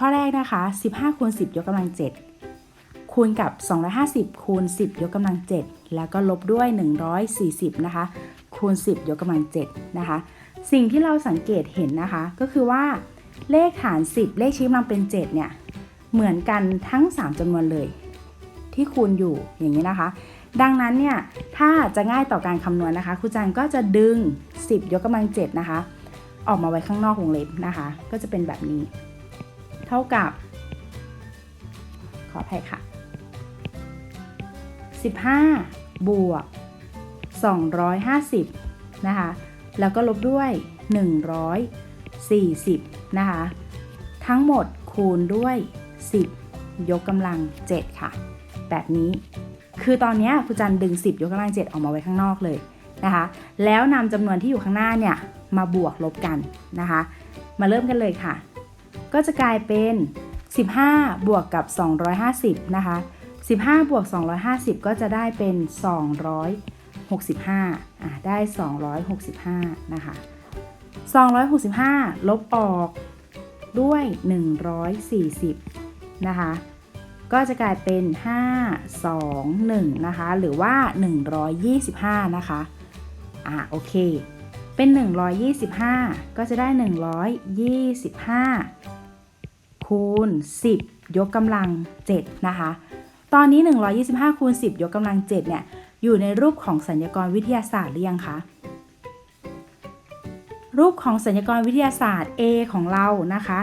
ข้อแรกนะคะ 15คูณ10 ยกกำลัง 7 คูณกับ 250คูณ10 ยกกำลัง 7 แล้วก็ลบด้วย 140 นะคะ คูณ 10 ยกกำลัง 7 นะคะ สิ่งที่เราสังเกตเห็นนะคะ ก็คือว่าเลขฐาน 10 เลขชี้กำลังเป็น 7 เนี่ย เหมือนกันทั้ง 3จำนวนเลย ที่คูณอยู่อย่างนี้นะคะ ดังนั้นเนี่ย ถ้าจะง่ายต่อการคำนวณนะคะครูจันก็จะดึง 10 ยกกำลัง 7 นะคะ ออกมาไว้ข้างนอกวงเล็บนะคะ ก็จะเป็นแบบนี้ เท่ากับ ขออภัยค่ะ 15 บวก 250 นะคะ แล้วก็ลบด้วย 140 นะคะ ทั้งหมดคูณด้วย 10 ยกกำลัง 7 ค่ะ แบบนี้คือตอนนี้ครูจันดึง 10 ยกกำลัง 7 ออกมาไว้ข้างนอกเลยนะคะ แล้วนำจำนวนที่อยู่ข้างหน้าเนี่ย มาบวกลบกันนะคะ มาเริ่มกันเลยค่ะ ก็จะกลายเป็น 15 บวกกับ 250 นะคะ 15 บวก 250 ก็จะได้เป็น 265อะได้ 265 นะคะ 265 ลบออกด้วย 140 นะคะ ก็จะกลายเป็น 5 2 1 นะคะ หรือว่า 125 นะคะ อะโอเค เป็น 125 ก็จะได้ 125 คูณ 10 ยกกำลัง 7 นะคะ ตอนนี้ 125คูณ10 ยกกำลัง 7 เนี่ย อยู่ในรูปของสัญญกรวิทยาศาสตร์หรือยังคะ รูปของสัญญกรวิทยาศาสตร์ A ของเรานะคะ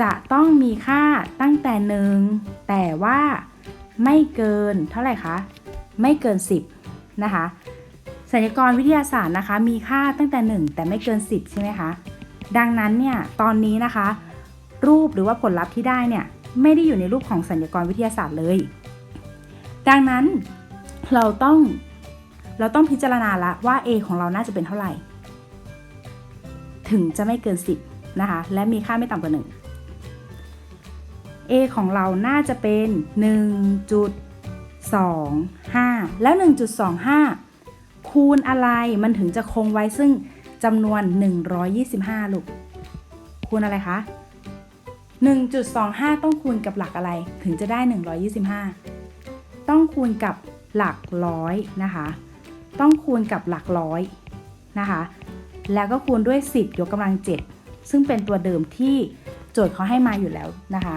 จะต้องมีค่าตั้งแต่ 1 แต่ว่าไม่เกินเท่าไหร่คะ ไม่เกิน 10 นะคะ สัญญกรวิทยาศาสตร์นะคะ มีค่าตั้งแต่ 1 แต่ไม่เกิน 10 ใช่ไหมคะ ดังนั้นเนี่ย ตอนนี้นะคะ รูปหรือว่าผลลัพธ์ที่ได้เนี่ยไม่ได้อยู่ในรูปของสัญญกรวิทยาศาสตร์เลย ดังนั้นเราต้องเราต้องพิจารณาละว่า A ของเราน่าจะเป็นเท่าไหร่ ถึงจะไม่เกิน 10 นะคะ และมีค่าไม่ต่ำกว่า 1 A ของเราน่าจะเป็น 1.25 แล้ว 1.25 คูณอะไรมันถึงจะคงไว้ซึ่งจำนวน 125 ลูก คูณอะไรคะ 1.25 ต้องคูณกับหลักอะไรถึงจะได้ 125 ต้องคูณกับหลักร้อยนะคะ ต้องคูณกับหลักร้อยนะคะ แล้วก็คูณด้วย 10 ยกกำลัง 7 ซึ่งเป็นตัวเดิมที่โจทย์เขาให้มาอยู่แล้วนะคะ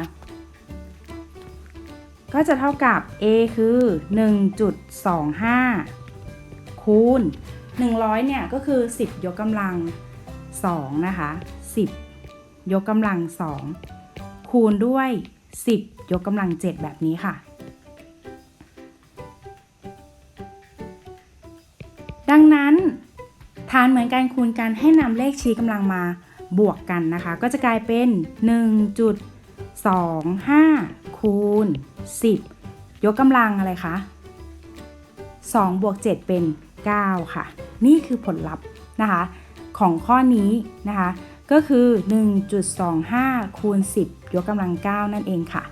ก็จะเท่ากับ a คือ 1.25 คูณ 100 เนี่ยก็คือ 10 ยกกำลัง2นะคะ 10 ยกกำลัง2 คูณด้วย 10 ยกกำลัง 7 แบบนี้ค่ะ ดังนั้นฐานเหมือนกันคูณกันให้นำเลขชี้กำลังมาบวกกันนะคะ ก็จะกลายเป็น 1.25 คูณ 10 ยกกำลังอะไรคะ2บวก7เป็น 9 ค่ะ นี่คือผลลัพธ์นะคะ ของข้อนี้นะคะ ก็คือ 1.25 คูณ 10 ยกกำลัง 9 นั่นเองค่ะ